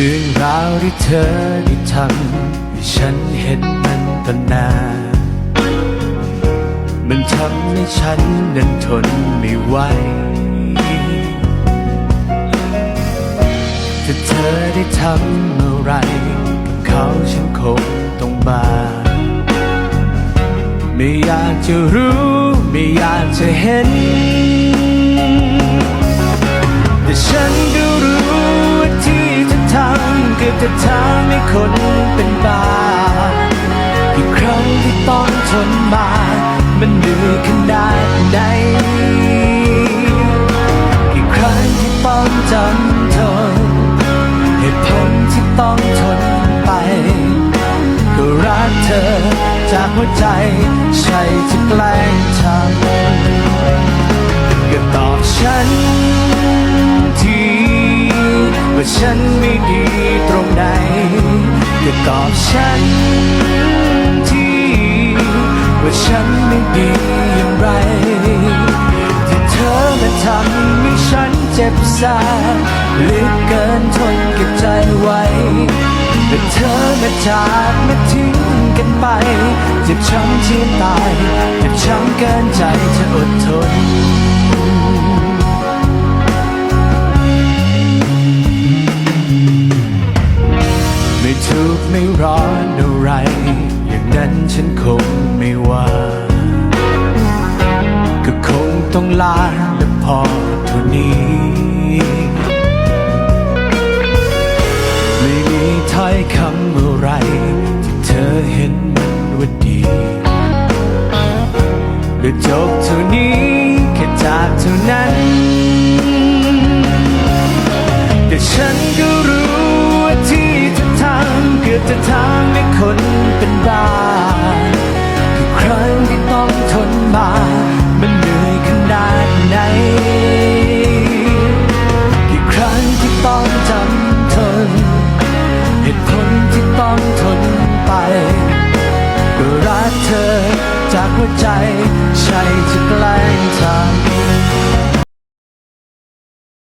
รื่องราวที่เธอได้ทำให้ฉันเห็นมันต่อหน้ามันทำให้ฉันนั้นทนไม่ไหวถ้าเธอได้ทำอะไรกับเขาฉันคงต้องบาไม่อยากจะรู้ ไม่อยากจะเห็นแต่ฉัน จะทำให้คนเป็นบาปอีกครั้งที่ต้องทนมา มันเหนื่อยขนาดไหนกี่ครั้งที่ต้องจำทนเหตุผลที่ต้องทนไป ก็รักเธอจากหัวใจใช่ที่แกล้งทำก็ตอบฉัน ว่าฉันไม่ดีตรงไหนก็ตอบฉันทีว่าฉันไม่ดีอย่างไรที่เธอมาทำให้ฉันเจ็บแสบลือเกินทนเก็บใจไว้แต่เธอมาจากมาทิ้งกันไปเจ็บช้ำที่ตายเจ็บช้ำเกินใจจะอดทน ไม่ร้อนอะไร อย่างนั้นฉันคงไม่ว่า ก็คงต้องลาและพอเท่านี้ ไม่มีถ้อยคำอะไร ที่เธอเห็นมันว่าดีก็จบเท่านี้ แค่จากเท่านั้น ใจ ใช่จะแกล้งทำ